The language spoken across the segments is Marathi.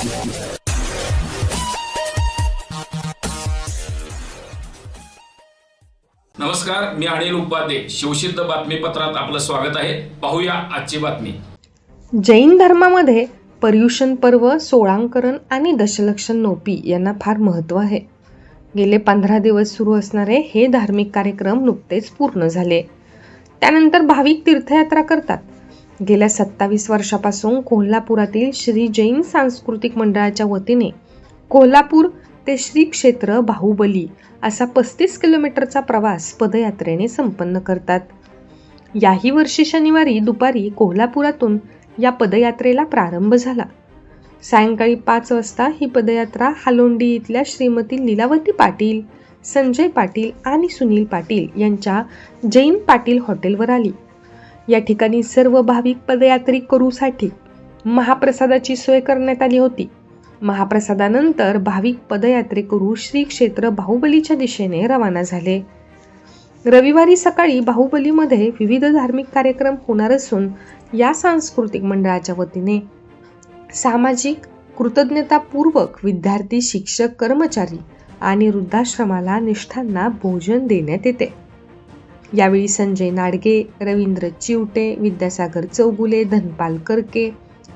नमस्कार मी अनिल उपाध्ये. शिवसिद्ध बातमीपत्रात आपलं स्वागत आहे. पाहूया आजची बातमी. जैन धर्मामध्ये पर्युषण पर्व सोळांकरण आणि दशलक्षण नोपी यांना फार महत्त्व आहे. गेले पंधरा दिवस सुरू असणारे हे धार्मिक कार्यक्रम नुकतेच पूर्ण झाले. त्यानंतर भाविक तीर्थयात्रा करतात. गेल्या सत्तावीस वर्षापासून कोल्हापुरातील श्री जैन सांस्कृतिक मंडळाच्या वतीने कोल्हापूर ते श्री क्षेत्र बाहुबली असा पस्तीस किलोमीटरचा प्रवास पदयात्रेने संपन्न करतात. याही वर्षी शनिवारी दुपारी कोल्हापुरातून या पदयात्रेला प्रारंभ झाला. सायंकाळी पाच वाजता ही पदयात्रा हालोंडी इथल्या श्रीमती लीलावती पाटील संजय पाटील आणि सुनील पाटील यांच्या जैन पाटील हॉटेलवर आली. या ठिकाणी सर्व भाविक पदयात्रेकरूसाठी महाप्रसादाची सोय करण्यात आली होती. महाप्रसादानंतर भाविक पदयात्रेकरू श्री क्षेत्र बाहुबलीच्या दिशेने रवाना झाले. रविवारी सकाळी बाहुबलीमध्ये विविध धार्मिक कार्यक्रम होणार असून या सांस्कृतिक मंडळाच्या वतीने सामाजिक कृतज्ञतापूर्वक विद्यार्थी शिक्षक कर्मचारी आणि वृद्धाश्रमाला निष्ठांना भोजन देण्यात येते. यावेळी संजय नाडगे रवींद्र चिवटे विद्यासागर चौगुले धनपाल करके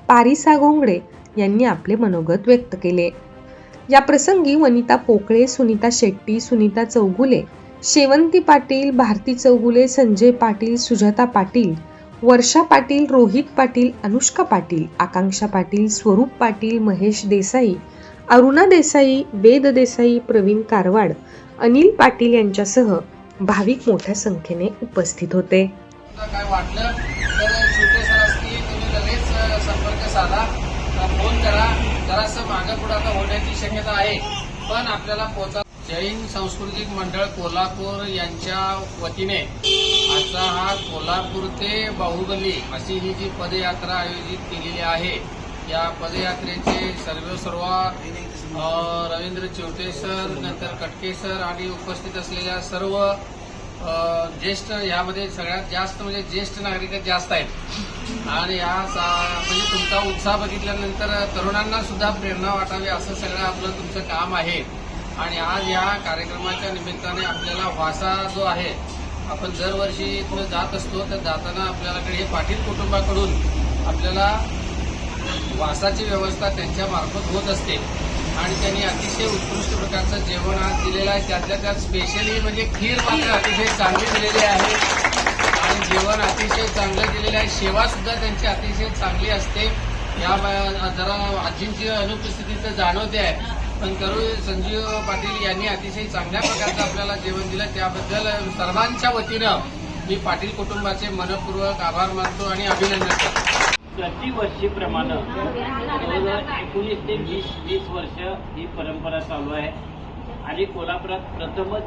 पारिसा गोंगडे यांनी आपले मनोगत व्यक्त केले. या प्रसंगी वनिता पोकळे सुनीता शेट्टी सुनीता चौगुले शेवंती पाटील भारती चौगुले संजय पाटील सुजाता पाटील वर्षा पाटील रोहित पाटील अनुष्का पाटील आकांक्षा पाटील स्वरूप पाटील महेश देसाई अरुणा देसाई वेद देसाई प्रवीण कारवाड अनिल पाटील यांच्यासह भाविक मोठ्या संख्येने उपस्थित होते. काय वाटलं? तर छोटे सर असतील तुम्ही लगेच संपर्क साधा. फोन करा. जरासं मागं पुढं आता होण्याची शक्यता आहे. पण आपल्याला पोचा जैन सांस्कृतिक मंडळ कोल्हापूर यांच्या वतीने. आजचा हा कोल्हापूर ते बाहुबली अशी ही जी पदयात्रा आयोजित केलेली आहे. या पदयात्रेचे सर्व सर्व रवींद्र चिवटे सर नंतर कटके सर आणि उपस्थित असलेल्या सर्व ज्येष्ठ यामध्ये सगळ्यात जास्त म्हणजे ज्येष्ठ नागरिक जास्त आहेत. आणि या सा- म्हणजे तुमचा उत्साह बघितल्यानंतर तरुणांना सुद्धा प्रेरणा वाटावी असं सगळं आपलं तुमचं काम आहे. आणि आज या कार्यक्रमाच्या निमित्ताने आपल्याला वासा जो आहे आपण दरवर्षी इथनं जात असतो तर जाताना आपल्याकडे हे पाटील कुटुंबाकडून आपल्याला वासाची व्यवस्था त्यांच्यामार्फत होत असते. आणि त्यांनी अतिशय उत्कृष्ट प्रकारचं जेवण आज दिलेलं आहे. त्यातल्या त्यात स्पेशली म्हणजे खीर मात्र अतिशय चांगली दिलेली आहे. आणि जेवण अतिशय चांगलं दिलेलं आहे. सेवा सुद्धा त्यांची अतिशय चांगली असते. या जरा आजींची अनुपस्थिती तर जाणवते आहे. पण करू संजीव पाटील यांनी अतिशय चांगल्या प्रकारचं आपल्याला जेवण दिलं. त्याबद्दल सर्वांच्या वतीनं मी पाटील कुटुंबाचे मनपूर्वक आभार मानतो आणि अभिनंदन करतो. प्रतिवर्षीप्रमाणे जवळजवळ एकोणीस ते वीस वीस वर्ष ही परंपरा चालू आहे. आणि कोल्हापुरात प्रथमच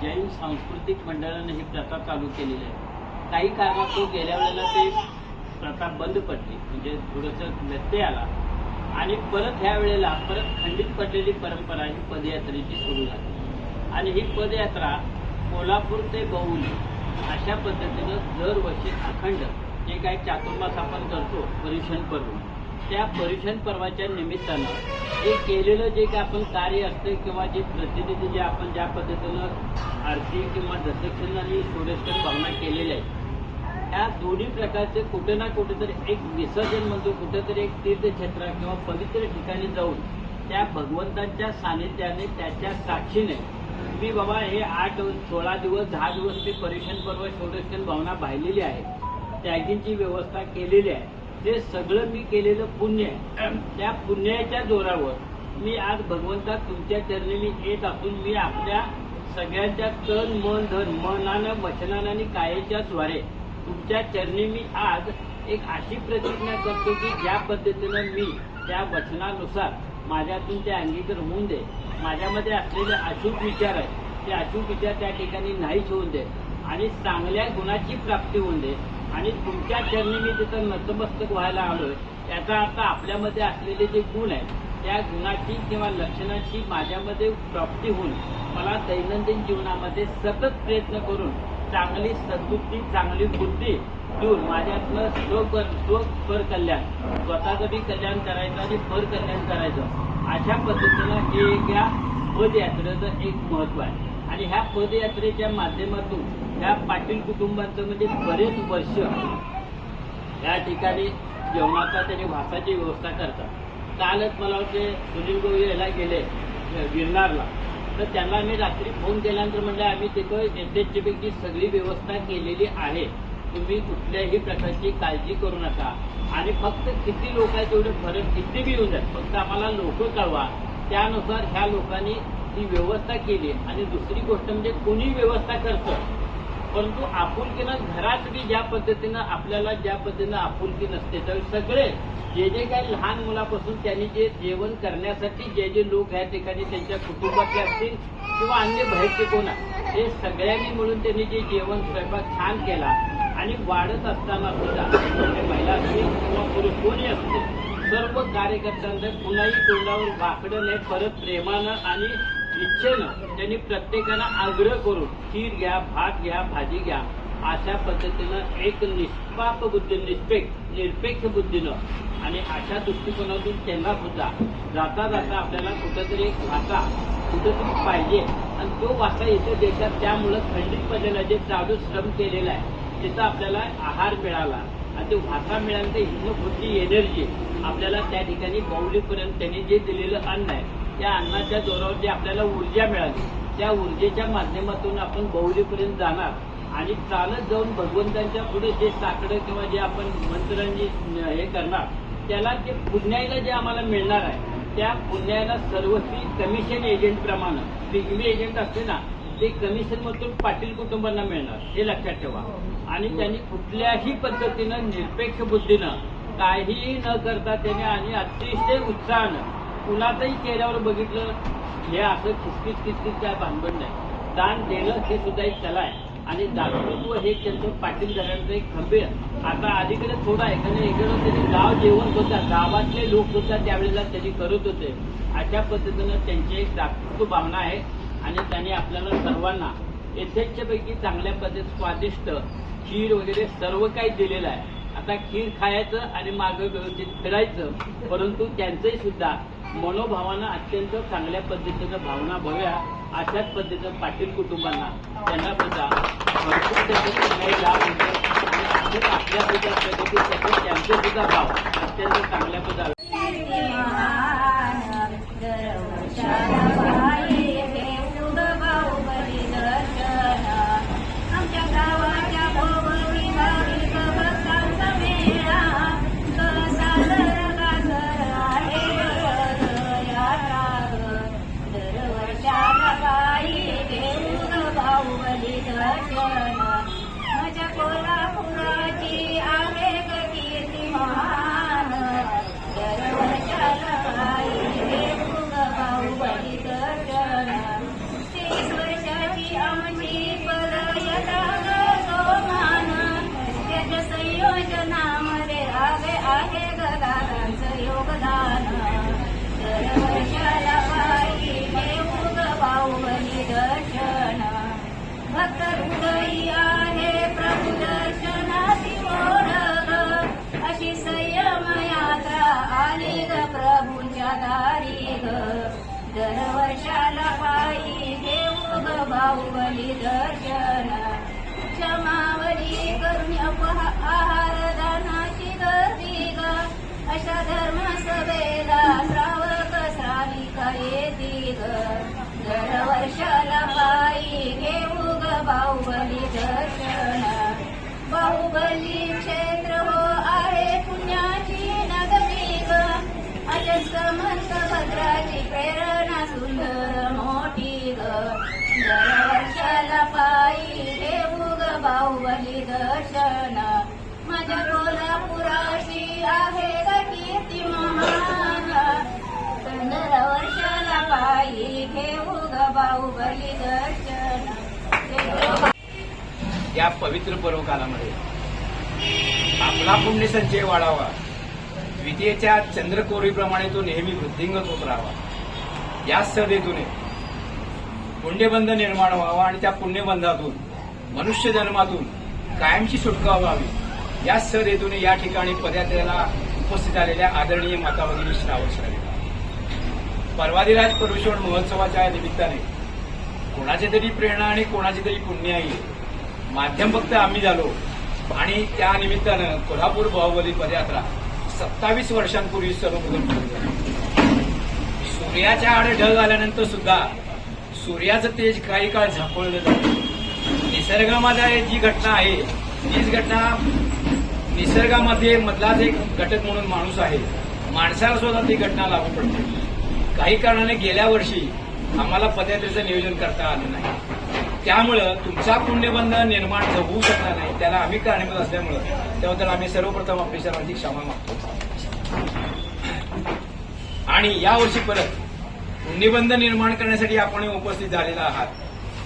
जैन सांस्कृतिक मंडळाने ही प्रथा चालू केलेली आहे. काही कारणास्तव गेल्या वेळेला ते प्रथा बंद पडली म्हणजे थोडंसं व्यत्यय आला. आणि परत ह्या वेळेला परत खंडित पडलेली परंपरा ही पदयात्रेची सुरू झाली. आणि ही पदयात्रा कोल्हापूर ते बौली अशा पद्धतीनं दरवर्षी अखंड जे काही चातुर्मास आपण करतो पर्युषण पर्व. त्या पर्युषण पर्वाच्या निमित्तानं हे केलेलं जे काही आपण कार्य असतं किंवा जे प्रतिनिधी जे आपण ज्या पद्धतीनं आरती किंवा दशक्षण आणि सूर्यष्टन भावना केलेल्या आहेत या दोन्ही प्रकारचे कुठे ना कुठेतरी एक विसर्जन म्हणतो कुठेतरी एक तीर्थक्षेत्र किंवा पवित्र ठिकाणी जाऊन त्या भगवंतांच्या सानिध्याने त्याच्या साक्षीने मी बाबा हे आठ सोळा दिवस दहा दिवस मी परीक्षण पर्व शोधक्षण भावना पाहिलेली आहे. त्यागींची व्यवस्था केलेली आहे. ते सगळं मी केलेलं पुण्य आहे त्या पुण्याच्या जोरावर मी आज भगवंता तुमच्या चरणी मी येत असून मी आपल्या सगळ्यांच्या तन मन धन मनानं वचनानं आणि कायेच्या द्वारे तुमच्या चरणी मी आज एक अशी प्रतिज्ञा करतो की ज्या पद्धतीनं मी त्या वचनानुसार माझ्यातून ते अंगीकार होऊन दे. माझ्यामध्ये असलेले अचूक विचार आहेत ते अचूक विचार त्या ठिकाणी नाहीच होऊन दे आणि चांगल्या गुणाची प्राप्ती होऊन दे आणि तुमच्या चरणी मी तिथं नतमस्तक व्हायला आलोय याचा अर्थ आपल्यामध्ये असलेले जे गुण आहेत त्या गुणाची किंवा लक्षणाची माझ्यामध्ये प्राप्ती होऊन मला दैनंदिन जीवनामध्ये सतत प्रयत्न करून चांगली सद्बुद्धी चांगली बुद्धी देऊन माझ्यातलं स्व स्व पर कल्याण स्वतःचं बी कल्याण करायचं आणि पर कल्याण करायचं अशा पद्धतीनं हे एक या पदयात्रेचं एक महत्त्व आहे. आणि ह्या पदयात्रेच्या माध्यमातून ह्या पाटील कुटुंबाचं म्हणजे बरेच वर्ष या ठिकाणी जेवणाचा त्यांनी वासाची व्यवस्था करतात. कालच मला वाटते सुनील गोवी याला गेले गिरणारला तर त्यांना मी रात्री फोन केल्यानंतर म्हणजे आम्ही तिथं एस सगळी व्यवस्था केलेली आहे. तुम्ही कुठल्याही प्रकारची काळजी करू नका. आणि फक्त किती लोक आहेत तेवढे फरक किती बी येऊन जात. फक्त आम्हाला लोक कळवा. त्यानुसार ह्या लोकांनी ती व्यवस्था केली. आणि दुसरी गोष्ट म्हणजे कोणी व्यवस्था करतं परंतु आपुलकीनं घरात बी ज्या पद्धतीनं आपल्याला ज्या पद्धतीनं आपुलकी नसते तर सगळे जे जे काही लहान मुलापासून त्यांनी जे जेवण करण्यासाठी जे जे लोक या ठिकाणी त्यांच्या कुटुंबातले असतील किंवा अन्य बाहेरचे कोण हे ते सगळ्यांनी मिळून त्यांनी जे जेवण स्वयंपाक छान केला आणि वाढत असताना सुद्धा महिला असतील किंवा पुरुष कोणी असतील सर्व कार्यकर्त्यांचं कुणाही तोंडावर वाकडं नाही परत प्रेमानं आणि इच्छेनं त्यांनी प्रत्येकाला आग्रह करून खीर घ्या भात घ्या भाजी घ्या अशा पद्धतीनं एक निष्पाप बुद्धी निष्पेक्ष निरपेक्ष बुद्धीनं आणि अशा दृष्टिकोनातून त्यांना सुद्धा जाता जाता आपल्याला कुठंतरी एक वाचा कुठंतरी पाहिजे. आणि तो वाचा इथं देशात त्यामुळं खंडित पडलेला जे चालू श्रम केलेला आहे तिथं आपल्याला आहार मिळाला. आणि ते वाचा मिळाल्यानंतर हिंदू कुठली एनर्जी आपल्याला त्या ठिकाणी बावलीपर्यंत त्यांनी जे दिलेलं अन्न आहे त्या अन्नाच्या जोरावर जी आपल्याला ऊर्जा मिळाली. त्या ऊर्जेच्या माध्यमातून आपण बहुलीपर्यंत जाणार. आणि चालत जाऊन भगवंतांच्या पुढे जे साकडं किंवा जे आपण मंत्रांनी हे करणार त्याला जे पुण्याला जे आम्हाला मिळणार आहे त्या पुण्याला सर्वस्वी कमिशन एजंट प्रमाणे पिगमी एजंट असते ना ते कमिशन मधून पाटील कुटुंबांना मिळणार हे लक्षात ठेवा. आणि त्यांनी कुठल्याही पद्धतीनं निरपेक्ष बुद्धीनं काहीही न करता त्याने आणि अतिशय उत्साहानं कुणाचंही चेहऱ्यावर बघितलं हे असं खिचकीच खिचकीच काय भानगड नाही. दान देणं हे सुद्धा एक कला आहे. आणि दातृत्व हे त्यांचं पाटील घराण्याचं एक खंबीर आता अलीकडे थोडं आहे कारण इकडं त्यांनी गाव जेवण सुद्धा गावातले लोक सुद्धा त्यावेळेला त्यांनी करत होते. अशा पद्धतीनं त्यांची एक दातृत्व भावना आहे. आणि त्यांनी आपल्याला सर्वांना यथेच्छपैकी चांगल्या पद्धतीत स्वादिष्ट खीर वगैरे सर्व काही दिलेलं आहे. आता खीर खायचं आणि मागं व्यवस्थित फिरायचं परंतु त्यांचंही सुद्धा मनोभावानं अत्यंत चांगल्या पद्धतीनं भावना भव्या अशाच पद्धतीनं पाटील कुटुंबांना त्यांना सुद्धा भरपूर त्याचे लाभ होतो. आपल्या सुद्धा प्रगती त्याचे त्यांचे सुद्धा भाव अत्यंत चांगल्या पद्धत प्रभूंच्या दारी ग पायी घेऊ ग बाहुबली दर्शन. क्षमावली करून आहार दानाची गर्दी ग. अशा धर्म सभेला श्रावक श्राविका येती ग. दरवर्षाला पायी घेऊ ग बाहुबली दर्शन. बाहुबली क्षेत्र हो या पवित्र पर्वकालामध्ये आपला पुण्य संचय वाढावा. द्वितीयेच्या चंद्रकोरीप्रमाणे तो नेहमी वृद्धिंगत होत राहावा. या सहदेतूने पुण्यबंध निर्माण व्हावा आणि त्या पुण्यबंधातून मनुष्य जन्मातून कायमची सुटका व्हावी. या सहदेतून या ठिकाणी पदयात्रेला उपस्थित झालेल्या आदरणीय माता भगिनी श्रावण परवादिराज पर्वादिराज महोत्सवाच्या निमित्ताने कोणाची तरी प्रेरणा आणि कोणाची तरी पुण्य आहे. माध्यम फक्त आम्ही झालो. आणि त्या निमित्तानं कोल्हापूर बाहुबली पदयात्रा सत्तावीस वर्षांपूर्वी सर्वप्रथम सूर्याच्या आड ढग आल्यानंतर सुद्धा सूर्याचं तेज काही काळ झापळलं जातं. निसर्गामध्ये जी घटना आहे तीच घटना निसर्गामध्ये मधलाच एक घटक म्हणून माणूस आहे. माणसाला सुद्धा ती घटना लागू पडते. काही कारणाने गेल्या वर्षी आम्हाला पदयात्रेचं नियोजन करता आलं नाही. त्यामुळं तुमचा पुण्यबंध निर्माण होऊ शकणार नाही त्याला आम्ही कारणीभूत असल्यामुळं त्याबद्दल आम्ही सर्वप्रथम आपली सर्वांची क्षमा मागतो. आणि यावर्षी परत पुण्यबंध निर्माण करण्यासाठी आपण उपस्थित झालेला आहात.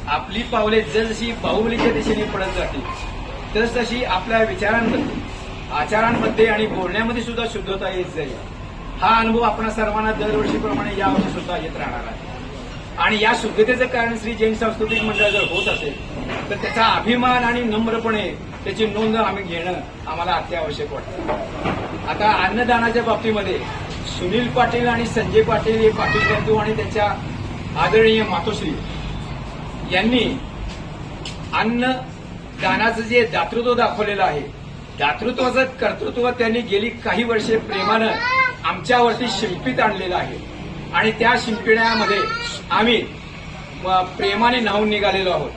आपली पावले जसजशी बाहुबलीच्या दिशेने पडत जातील तस तशी आपल्या विचारांमध्ये आचारांमध्ये आणि बोलण्यामध्ये सुद्धा शुद्धता येत जाईल. हा अनुभव आपण सर्वांना दरवर्षीप्रमाणे यावर्षी सुद्धा येत राहणार आहे. आणि या शुद्धतेचं कारण श्री जैन सांस्कृतिक मंडळ जर होत असेल तर त्याचा अभिमान आणि नम्रपणे त्याची नोंद आम्ही घेणं आम्हाला अत्यावश्यक वाटतं. आता अन्नदानाच्या बाबतीमध्ये सुनील पाटील आणि संजय पाटील हे पाटील बंधू आणि त्यांच्या आदरणीय मातोश्री यांनी अन्न दानाचं जे दातृत्व दाखवलेलं आहे दातृत्वाचं कर्तृत्व त्यांनी गेली काही वर्षे प्रेमानं आमच्यावरती शिल्पित आणलेलं आहे. आणि त्या शिंपिण्यामध्ये आम्ही प्रेमाने न्हावून निघालेलो आहोत.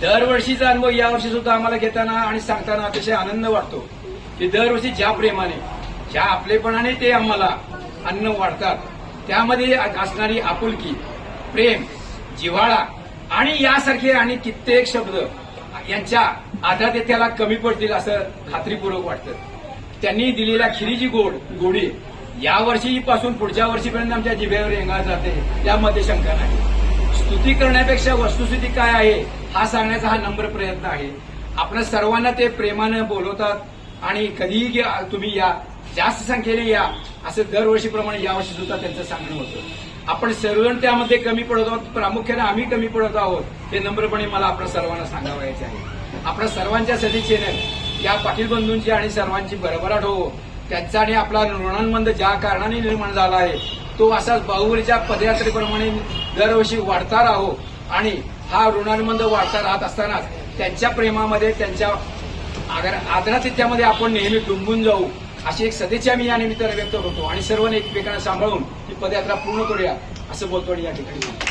दरवर्षीचा अनुभव यावर्षी सुद्धा आम्हाला घेताना आणि सांगताना अतिशय आनंद वाटतो की दरवर्षी ज्या प्रेमाने ज्या आपलेपणाने ते आम्हाला अन्न वाढतात त्यामध्ये असणारी आपुलकी प्रेम जिव्हाळा आणि यासारखे आणि कित्येक शब्द यांच्या आधार त्याला कमी पडतील असं खात्रीपूर्वक वाटतं. त्यांनी दिलेल्या खिरीची गोड गोडी या वर्षीपासून पुढच्या वर्षीपर्यंत आमच्या जिभेवर रेंगाळत जाते. त्यामध्ये शंका नाही. स्तुती करण्यापेक्षा वस्तुस्थिती काय आहे हा सांगण्याचा हा नम्र प्रयत्न आहे. आपण सर्वांना ते प्रेमानं बोलवतात आणि कधीही तुम्ही या जास्त संख्येने या असं दरवर्षीप्रमाणे यावर्षी सुद्धा त्यांचं सांगणं होतं. आपण सर्वजण त्यामध्ये कमी पडत आहोत प्रामुख्याने आम्ही कमी पडत आहोत हे नम्रपणे मला आपण सर्वांना सांगावायचे आहे. आपण सर्वांच्या सदिच्छेने या पाटील बंधूंची आणि सर्वांची भरभराट हो. त्यांचा आणि आपला ऋणांबंध ज्या कारणाने निर्माण झाला आहे तो असाच बाहुबलीच्या पदयात्रेप्रमाणे दरवर्षी वाढता राहो. आणि हा ऋणांबंध वाढता राहत असतानाच त्यांच्या प्रेमामध्ये त्यांच्या आदर आदरातिथ्यामध्ये आपण नेहमी डुंबून जाऊ अशी एक सदिच्छा मी या निमित्ताने व्यक्त होतो आणि सर्वांनी एकमेकांना सांभाळून ही पदयात्रा पूर्ण करूया असं बोलतो आणि या ठिकाणी.